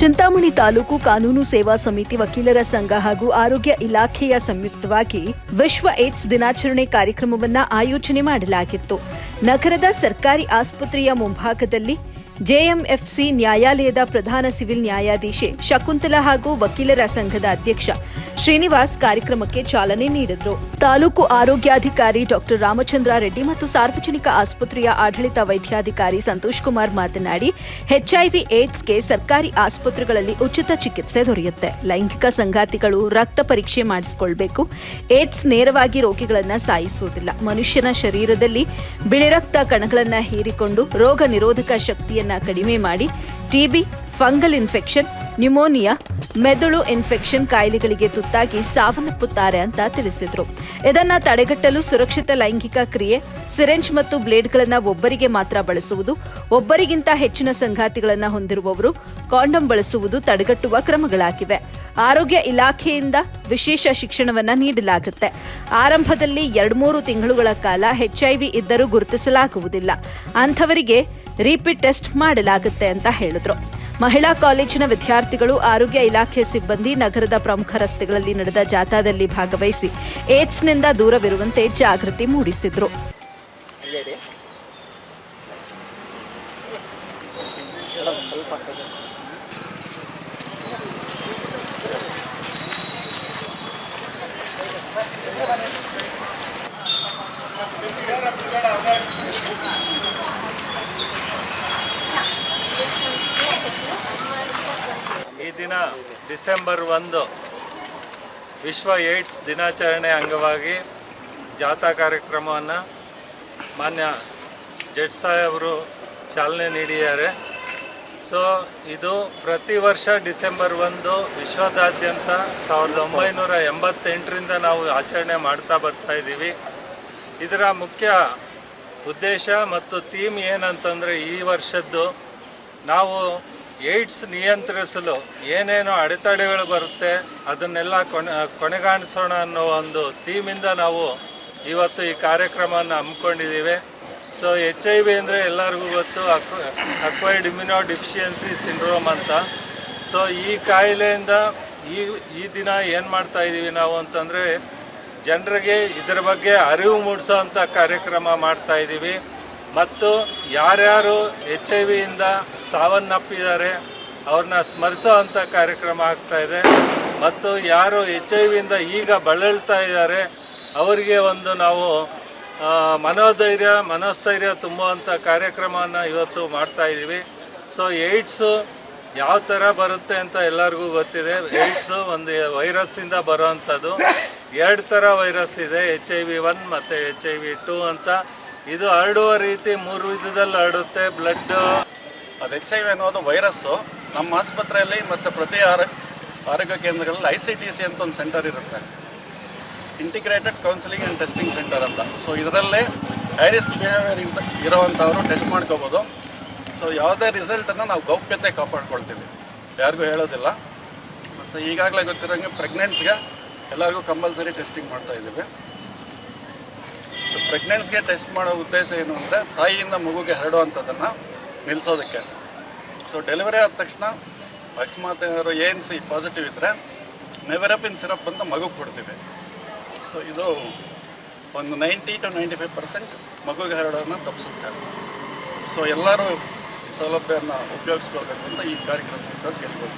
ಚಿಂತಾಮಣಿ ತಾಲೂಕು ಕಾನೂನು ಸೇವಾ ಸಮಿತಿ ವಕೀಲರ ಸಂಘ ಹಾಗೂ ಆರೋಗ್ಯ ಇಲಾಖೆಯ ಸಂಯುಕ್ತವಾಗಿ ವಿಶ್ವ ಏಡ್ಸ್ ದಿನಾಚರಣೆ ಕಾರ್ಯಕ್ರಮವನ್ನು ಆಯೋಜನೆ ಮಾಡಲಾಗಿತ್ತು. ನಗರದ ಸರ್ಕಾರಿ ಆಸ್ಪತ್ರೆಯ ಮುಂಭಾಗದಲ್ಲಿ ಜೆಎಂಎಫ್ಸಿ ನ್ಯಾಯಾಲಯದ ಪ್ರಧಾನ ಸಿವಿಲ್ ನ್ಯಾಯಾಧೀಶೆ ಶಕುಂತಲಾ ಹಾಗೂ ವಕೀಲರ ಸಂಘದ ಅಧ್ಯಕ್ಷ ಶ್ರೀನಿವಾಸ್ ಕಾರ್ಯಕ್ರಮಕ್ಕೆ ಚಾಲನೆ ನೀಡಿದರು. ತಾಲೂಕು ಆರೋಗ್ಯಾಧಿಕಾರಿ ಡಾಕ್ಟರ್ ರಾಮಚಂದ್ರ ರೆಡ್ಡಿ ಮತ್ತು ಸಾರ್ವಜನಿಕ ಆಸ್ಪತ್ರೆಯ ಆಡಳಿತ ವೈದ್ಯಾಧಿಕಾರಿ ಸಂತೋಷ್ ಕುಮಾರ್ ಮಾತನಾಡಿ ಎಚ್ಐವಿ ಏಡ್ಸ್ಗೆ ಸರ್ಕಾರಿ ಆಸ್ಪತ್ರೆಗಳಲ್ಲಿ ಉಚಿತ ಚಿಕಿತ್ಸೆ ದೊರೆಯುತ್ತೆ. ಲೈಂಗಿಕ ಸಂಗಾತಿಗಳು ರಕ್ತ ಪರೀಕ್ಷೆ ಮಾಡಿಸಿಕೊಳ್ಬೇಕು. ಏಡ್ಸ್ ನೇರವಾಗಿ ರೋಗಿಗಳನ್ನು ಸಾಯಿಸುವುದಿಲ್ಲ. ಮನುಷ್ಯನ ಶರೀರದಲ್ಲಿ ಬಿಳಿ ರಕ್ತ ಕಣಗಳನ್ನ ಹೀರಿಕೊಂಡು ರೋಗ ನಿರೋಧಕ ಶಕ್ತಿಯನ್ನ ಕಡಿಮೆ ಮಾಡಿ ಟಿಬಿ ಫಂಗಲ್ ಇನ್ಫೆಕ್ಷನ್ ನ್ಯೂಮೋನಿಯಾ ಮೆದುಳು ಇನ್ಫೆಕ್ಷನ್ ಕಾಯಿಲೆಗಳಿಗೆ ತುತ್ತಾಗಿ ಸಾವನ್ನಪ್ಪುತ್ತಾರೆ ಅಂತ ತಿಳಿಸಿದ್ರು. ಇದನ್ನ ತಡೆಗಟ್ಟಲು ಸುರಕ್ಷಿತ ಲೈಂಗಿಕ ಕ್ರಿಯೆ, ಸಿರೆಂಜ್ ಮತ್ತು ಬ್ಲೇಡ್ಗಳನ್ನು ಒಬ್ಬರಿಗೆ ಮಾತ್ರ ಬಳಸುವುದು, ಒಬ್ಬರಿಗಿಂತ ಹೆಚ್ಚಿನ ಸಂಗಾತಿಗಳನ್ನು ಹೊಂದಿರುವವರು ಕಾಂಡಮ್ ಬಳಸುವುದು ತಡೆಗಟ್ಟುವ ಕ್ರಮಗಳಾಗಿವೆ. ಆರೋಗ್ಯ ಇಲಾಖೆಯಿಂದ ವಿಶೇಷ ಶಿಕ್ಷಣವನ್ನು ನೀಡಲಾಗುತ್ತೆ. ಆರಂಭದಲ್ಲಿ ಎರಡ್ಮೂರು ತಿಂಗಳುಗಳ ಕಾಲ ಎಚ್ಐವಿ ಇದ್ದರೂ ಗುರುತಿಸಲಾಗುವುದಿಲ್ಲ. ಅಂಥವರಿಗೆ ರಿಪೀಟ್ ಟೆಸ್ಟ್ ಮಾಡಲಾಗುತ್ತೆ ಅಂತ ಹೇಳಿದ್ರು. ಮಹಿಳಾ ಕಾಲೇಜಿನ ವಿದ್ಯಾರ್ಥಿಗಳು ಆರೋಗ್ಯ ಇಲಾಖೆ ಸಿಬ್ಬಂದಿ ನಗರದ ಪ್ರಮುಖ ರಸ್ತೆಗಳಲ್ಲಿ ನಡೆದ ಜಾಥಾದಲ್ಲಿ ಭಾಗವಹಿಸಿ ಏಡ್ಸ್ನಿಂದ ದೂರವಿರುವಂತೆ ಜಾಗೃತಿ ಮೂಡಿಸಿದ್ರು ಈ ದಿನ ಡಿಸೆಂಬರ್ ಒಂದು, ವಿಶ್ವ ಏಡ್ಸ್ ದಿನಾಚರಣೆ ಅಂಗವಾಗಿ ಜಾಥಾ ಕಾರ್ಯಕ್ರಮವನ್ನು ಮಾನ್ಯ ಜಡ್ ಸಾಹೇಬರು ಚಾಲನೆ ನೀಡಿದ್ದಾರೆ. ಸೊ ಇದು ಪ್ರತಿ ವರ್ಷ ಡಿಸೆಂಬರ್ ಒಂದು ವಿಶ್ವದಾದ್ಯಂತ ಸಾವಿರದ ಒಂಬೈನೂರ ಎಂಬತ್ತೆಂಟರಿಂದ ನಾವು ಆಚರಣೆ ಮಾಡ್ತಾ ಬರ್ತಾ ಇದ್ದೀವಿ. ಇದರ ಮುಖ್ಯ ಉದ್ದೇಶ ಮತ್ತು ಥೀಮ್ ಏನಂತಂದರೆ ಈ ವರ್ಷದ್ದು ನಾವು ಏಡ್ಸ್ ನಿಯಂತ್ರಿಸಲು ಏನೇನು ಅಡೆತಡೆಗಳು ಬರುತ್ತೆ ಅದನ್ನೆಲ್ಲ ಕೊನೆ, ಕೊನೆಗಾಣಿಸೋಣ ಅನ್ನೋ ಒಂದು ಥೀಮಿಂದ ನಾವು ಇವತ್ತು ಈ ಕಾರ್ಯಕ್ರಮವನ್ನು ಹಮ್ಮಿಕೊಂಡಿದ್ದೀವಿ. ಸೊ, ಎಚ್ ಐ ವಿ ಅಂದರೆ ಎಲ್ಲರಿಗೂ ಗೊತ್ತು, ಅಕ್ವ, ಅಕ್ವೈರ್ಡ್ ಇಮ್ಯುನೋ ಡಿಫಿಷಿಯನ್ಸಿ ಸಿಂಡ್ರೋಮ್ ಅಂತ. ಸೊ, ಈ ಕಾಯಿಲೆಯಿಂದ ಈ ಈ ದಿನ ಏನು ಮಾಡ್ತಾ ಇದ್ದೀವಿ ನಾವು ಅಂತಂದರೆ, ಜನರಿಗೆ ಇದರ ಬಗ್ಗೆ ಅರಿವು ಮೂಡಿಸೋವಂಥ ಕಾರ್ಯಕ್ರಮ ಮಾಡ್ತಾ ಇದ್ದೀವಿ. ಮತ್ತು ಯಾರ್ಯಾರು ಎಚ್ ಐ ವಿಯಿಂದ ಸಾವನ್ನಪ್ಪಿದ್ದಾರೆ, ಅವ್ರನ್ನ ಸ್ಮರಿಸೋ ಅಂಥ ಕಾರ್ಯಕ್ರಮ ಆಗ್ತಾ ಇದೆ. ಮತ್ತು ಯಾರು ಎಚ್ ಐ ವಿಯಿಂದ ಈಗ ಬಳಲ್ತಾ ಇದ್ದಾರೆ, ಅವರಿಗೆ ಒಂದು ನಾವು ಮನೋಧೈರ್ಯ, ಮನೋಸ್ಥೈರ್ಯ ತುಂಬುವಂಥ ಕಾರ್ಯಕ್ರಮವನ್ನು ಇವತ್ತು ಮಾಡ್ತಾ ಇದ್ದೀವಿ. ಸೊ ಏಡ್ಸು ಯಾವ ಥರ ಬರುತ್ತೆ ಅಂತ ಎಲ್ಲರಿಗೂ ಗೊತ್ತಿದೆ. ಏಡ್ಸು ಒಂದು ವೈರಸ್ಸಿಂದ ಬರುವಂಥದ್ದು ಎರಡು ಥರ ವೈರಸ್ ಇದೆ ಎಚ್ ಐ ವಿ ಒನ್ ಮತ್ತು ಎಚ್ ಐ ವಿ ಟೂ ಅಂತ. ಇದು ಹರಡುವ ರೀತಿ ಮೂರು ವಿಧದಲ್ಲಿ ಹರಡುತ್ತೆ ಬ್ಲಡ್ ಅದು ಎಚ್ ಐ ವಿ ಅನ್ನೋದು ವೈರಸ್ಸು ನಮ್ಮ ಆಸ್ಪತ್ರೆಯಲ್ಲಿ ಮತ್ತು ಪ್ರತಿ ಆರೋ, ಆರೋಗ್ಯ ಕೇಂದ್ರಗಳಲ್ಲಿ ಐ ಸಿ ಟಿ ಸಿ ಅಂತ ಒಂದು ಸೆಂಟರ್ ಇರುತ್ತೆ. Integrated counselling and testing centre ಅಂತ. ಸೊ ಇದರಲ್ಲೇ ಹೈ ರಿಸ್ಕ್ ಬಿಹೇವಿಯರ್ ಇಂತ ಇರೋವಂಥವರು ಟೆಸ್ಟ್ ಮಾಡ್ಕೋಬೋದು. ಸೊ ಯಾವುದೇ ರಿಸಲ್ಟನ್ನು ನಾವು ಗೌಪ್ಯತೆ ಕಾಪಾಡ್ಕೊಳ್ತೀವಿ. ಯಾರಿಗೂ ಹೇಳೋದಿಲ್ಲ. ಮತ್ತು ಈಗಾಗಲೇ ಗೊತ್ತಿರೋಂಗೆ ಪ್ರೆಗ್ನೆಂಟ್ಸ್ಗೆ ಎಲ್ಲರಿಗೂ ಕಂಪಲ್ಸರಿ ಟೆಸ್ಟಿಂಗ್ ಮಾಡ್ತಾ ಇದ್ದೀವಿ. ಸೊ ಪ್ರೆಗ್ನೆನ್ಸ್ಗೆ ಟೆಸ್ಟ್ ಮಾಡೋ ಉದ್ದೇಶ ಏನು ಅಂದರೆ ತಾಯಿಯಿಂದ ಮಗುಗೆ ಹರಡುವಂಥದ್ದನ್ನು ನಿಲ್ಲಿಸೋದಕ್ಕೆ ಸೊ ಡೆಲಿವರಿ ಆದ ತಕ್ಷಣ ಅಕಸ್ಮಾತ್ ಏನಾದ್ರು ಎನ್ ಸಿ ಪಾಸಿಟಿವ್ ಇದ್ದರೆ ನೆವೆರಪಿನ್ ಸಿರಪ್ ಅಂತ ಮಗುಗೆ ಕೊಡ್ತೀವಿ. ಸೊ ಇದು ಒಂದು ninety two ninety five percent ಮಗುಗೆ ಹರಡೋದನ್ನ ತಪ್ಪಿಸುತ್ತೆ. ಸೊ ಎಲ್ಲರೂ ಈ ಸೌಲಭ್ಯವನ್ನು ಉಪಯೋಗಿಸ್ಕೊಳ್ಬೇಕು ಅಂತ ಈ ಕಾರ್ಯಕ್ರಮದಿಂದ ಕೇಳ್ಬೋದು